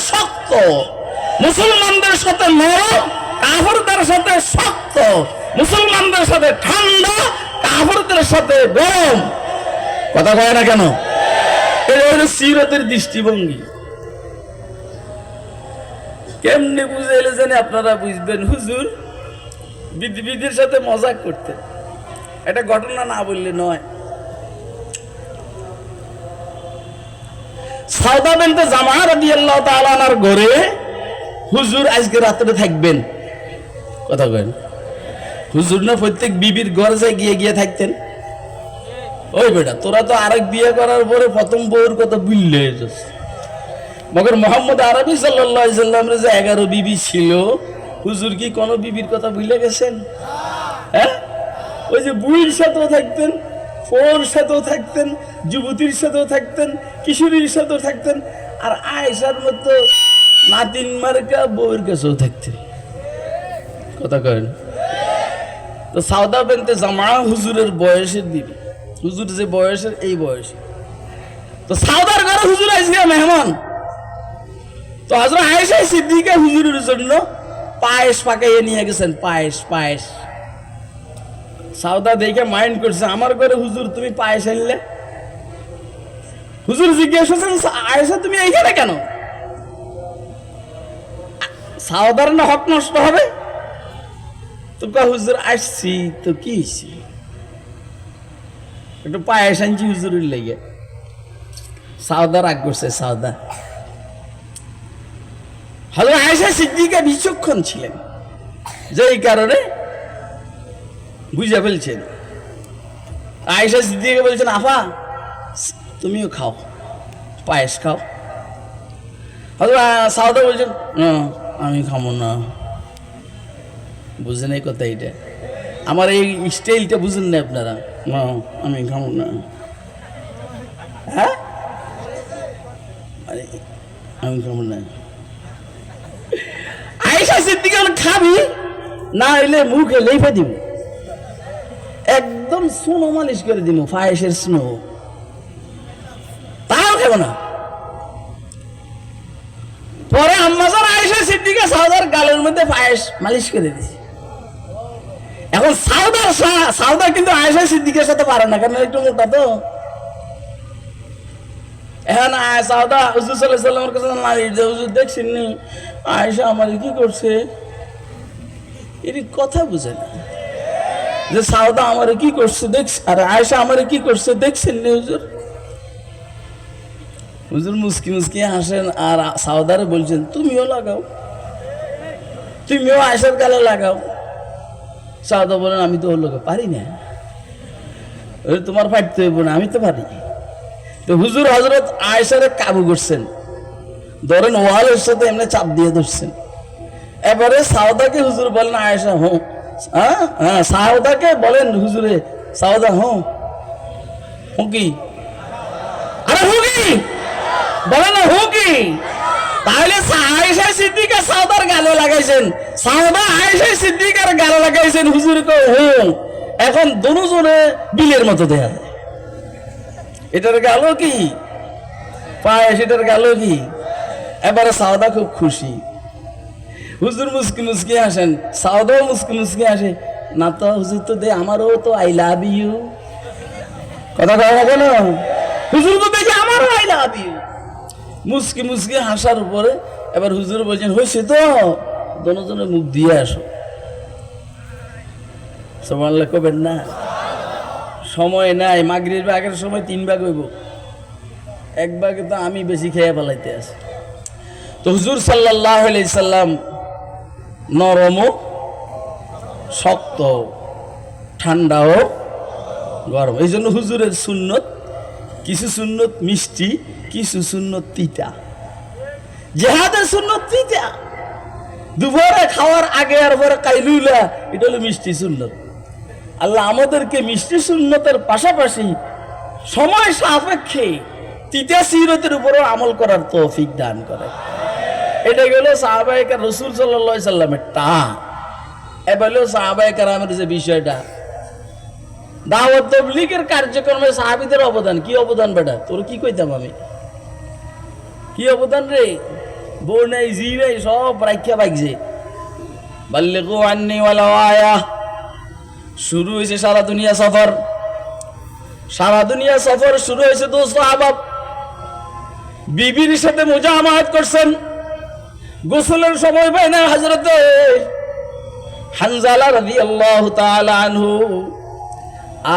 সাথে শক্ত। মুসলমানদের সাথে নরম, কাফরদের সাথে শক্ত। মুসলমানদের সাথে ঠান্ডা, কাফরদের সাথে গরম। কথা কয় না কেন? এটা হলো সিরতের দৃষ্টিভঙ্গি। কেমনে বুঝাইলে জানি আপনারা বুঝবেন। হুজুর, বিধিবিধির সাথে মজাক করতেন। এটা ঘটনা না বললে নয়। ঘরে হুজুর আজকে রাত্রে থাকবেন। কথা হুজুর না প্রত্যেক বিবির গিয়ে গিয়ে থাকতেন। বেটা, তোরা তো বিয়ে করার পরে কথা মগর মোহাম্মদ আরবি সাল্লামের যে এগারো বিবি ছিল, হুজুর কি কোনো বিবির কথা ভুলে গেছেন? হ্যাঁ? ওই যে বুড়ির সাথেও থাকতেন। ফোর সাথেও থাকতেন, যুবতীর সাথেও থাকতেন, কিশোরীর সাথেও থাকতেন, আর আয়েশার মতো নাতিন মার্কা বউয়ের কাছেও থাকতেন। কথা কেন তো সাউদা বেনতে জামা হুজুরের বয়সের দিবি হুজুর যে বয়সের, এই বয়সে। তো সাউদার ঘরে হুজুর আজকে মেহমান। তো হাজরা আয়েশা সিদ্দিকা হুজুরের জন্য পায়েস পাকাইয়ে নিয়ে গেছেন, পায়েস পায়েস। সাউদা দেখে মাইন্ড করছে, আমার ঘরে হুজুর, তুমি পায়েস আনলে? হুজুর জিজ্ঞেস করছেন আয়েশা, তুমি এইখানে কেন? সাউদার না হক নষ্ট হবে? তো কা হুজুর, আসছি, তো কি হয়েছে? একটু পায়েস আনছি হুজুরের লেগে। সাউদা রাগ করছে সাউদা হজরত আয়েশা, সিদ্দিকা বিচক্ষণ ছিলেন। যেই কারণে বুঝে ফেলছেন। আয়েশা সিদ্দিকা বলছেন আফা তুমিও খাও পায়েস খাও। হজরত সাউদা বলছেন "না, আমি খাব না। বুঝেন এই কথা এইটা। আমার এই স্টাইলটা বুঝেন না আপনারা। না আমি খাব না। হ্যাঁ? আমি খাব না। আয়েশা সিদ্দিকা খাবি না এলে মুখে লেপে দিব। একদম স্নো মালিশ করে দিব পায়েসের স্নো। তাও খাব না। পরে আম্মাজার আয়েশা সিদ্দিকা সাউদার গালের মধ্যে পায়েস মালিশ করে দিয়েছে এখন সাউদার সাউদার কিন্তু আয়েশা সিদ্দিকের সাথে পারে না কারণ একটু মোটা তো? এখন সাউদা হুজুর সাল্লামের কাছে নারী যে হুজুর, দেখছেন আয়েশা আমার কি করছে? এর কথা বুঝে না। যে সাউদা আমার কি করছে দেখ, আর আয়েশা আমার কি করছে দেখছেন নি হুজুর? হুজুর মুসকি মুসকি হাসেন, আর সাউদারে বলছেন, তুমিও লাগাও, তুমিও আয়েশার গালে লাগাও। সাউদা বলেন, আমি তো ওর পারি না। ওই তোমার ফাটতে হইব না, আমি তো পারি। তো হুজুর হজরত আয়েশারে কাবু করছেন। ধরেন ওয়ালের সাথে এমনি চাপ দিয়ে ধরছেন। এবারে সাউদাকে হুজুর বলেন, আয়েশা হ্যাঁ হ্যাঁ? হ্যাঁ সাউদাকে বলেন হুজুরে সাউদা হ্যাঁ। হুকি আরে হুকি বলে না হুকি তাহলে আয়েশা সিদ্দিকা সাউদার গালে লাগাইছেন। সাউদা আয়েশা সিদ্দিকার গালে লাগাইছেন হুজুর কো হুম এখন দুজনে বিলের মতো দেয়া যায় এটার গেল কি? পায়েস সেটার গেল কি? এবারে সাউদা খুব খুশি। হুজুর মুসকি মুসকি আসেন সাউদাও মুসকি মুসকি আসে না তো হুজুর তো দে, আমারও তো আই লাভ ইউ কথা কয় না কেন? হুজুর তো দেখে আমারও আই লাভ ইউ মুসকি মুসকি হাসার উপরে এবার হুজুর বলছেন, হয়েছে তো? দনজনে মুখ দিয়ে আসো। সবার কবেন না? সময় নাই মাগরির আগের সময় তিন ভাগ হইব। এক ভাগে তো আমি বেশি খেয়ে ফেলাইতে আছি। তো হুজুর সাল্লাহ সাল্লাম নরমও শক্ত ঠান্ডাও গরম। এই জন্য হুজুরের সুন্নত, কিছু সুন্নত মিষ্টি, কিছু সুন্নত তিতা। জেহাদের সুন্নত তিতা। দুপুরে খাওয়ার আগে আর পরে কাইলুলা, এটা হলো মিষ্টি সুন্নত। আল্লাহ আমাদেরকে মিষ্টি সুন্নতের পাশাপাশি সময় সাপেক্ষে তিতা সিরতের উপরও আমল করার তৌফিক দান করে। এটা গেল সাহাবাহিকার রসুল সাল্লা সাল্লামের টা এবার হলো সাহাবাহিকার আমার যে বিষয়টা, দাওয়াত তবলিগের কার্যক্রমে সাহাবিদের অবদান, কি অবদান বেটা? তোর কি কইতাম আমি? কি অবদান রে? বউ নেই জি নেই, সব রাখিয়া বাইকছে বাল্লে গো আন্নি আয়া। শুরু হয়েছে সারা দুনিয়া সফর। সারা দুনিয়া সফর শুরু হয়েছে দোস্ত আবাব। বিবির সাথে মুজামাত করছেন। গোসলের সময় পায় না হজরতে হানজালা রাদি আল্লাহ আনহু।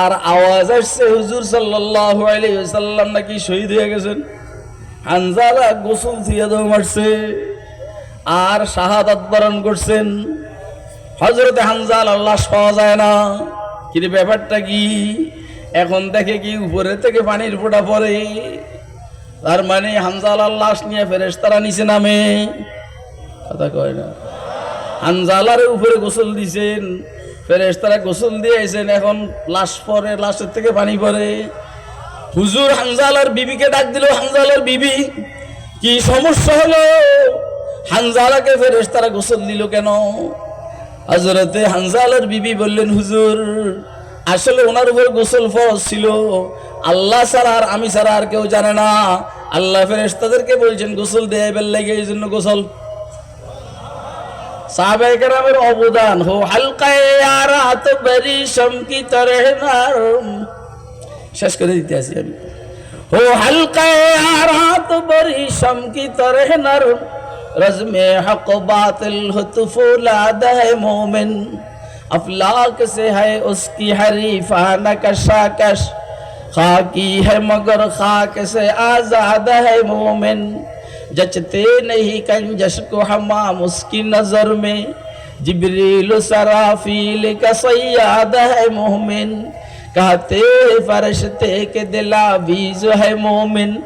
আর আওয়াজ আসছে হুজুর সাল্লাল্লাহু আলাইহি ওয়াসাল্লাম নাকি শহীদ হয়ে গেছেন। হানজালা গোসল থুইয়া দৌ মারছে, আর শাহাদাত বরণ করছেন। হজরতে হানজাল আল্লাহ পাওয়া যায় না। কিন্তু ব্যাপারটা কি? এখন দেখে কি উপরে থেকে পানির ফোঁটা পড়ে? তার মানে হানজাল লাশ নিয়ে ফেরেস তারা নিচে নামে। কথা কয় না। হানজালার উপরে গোসল দিছেন ফেরেস তারা গোসল দিয়েছেন এখন লাশ পরে, লাশের থেকে পানি পড়ে হুজুর হানজালার বিবিকে ডাক দিল, হানজালার বিবি, কি সমস্যা হলো? হানজালাকে ফেরেস তারা গোসল দিল কেন? হজরতে হানজালার বিবি বললেন, হুজুর, আসলে ওনার উপর গোসল ফরজ ছিল। আল্লাহ ছাড়া আর আমি ছাড়া আর কেউ জানে না। আল্লাহ ফেরেস তাদেরকে বলছেন, গোসল দেয় বেল লাগে, এই জন্য গোসল صحابہ ابودان ہو، حلقہ یارات بریشم کی طرح نرم۔ شش کرے دیتے ہیں ہم۔ ہو، حلقہ یارات بریشم کی طرح نرم۔ رزم حق باطل ہو تو فولاد ہے مومن۔ افلاک سے ہے اس کی حریفہ نکشا کش خاکی ہے مگر خاک سے آزاد ہے مومن۔ जचते नहीं कंजश को हमाम उसकी नजर में जिबरील सराफील का सयाद है मोमिन कहते फरशते के दिला भी जो है मोमिन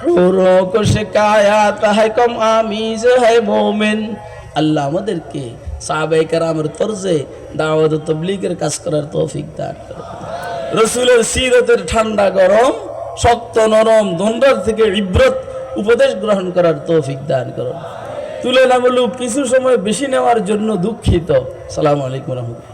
হুরো কো শিকায়াত है कम आमीज है मोमिन আল্লাহ আমাদেরকে সাহাবায়ে কেরামের তরজে দাওয়াত ও তাবলীগের কাজ করার তৌফিক দান করুন রসুলের সিরতের ঠান্ডা গরম শক্ত নরম দণ্ডার থেকে ইব্রত উপদেশ গ্রহণ করার তৌফিক দান করুন। তুলে তুলনামূলক কিছু সময় বেশি নেওয়ার জন্য দুঃখিত। সালাম আলাইকুম রহমতুল্লাহ।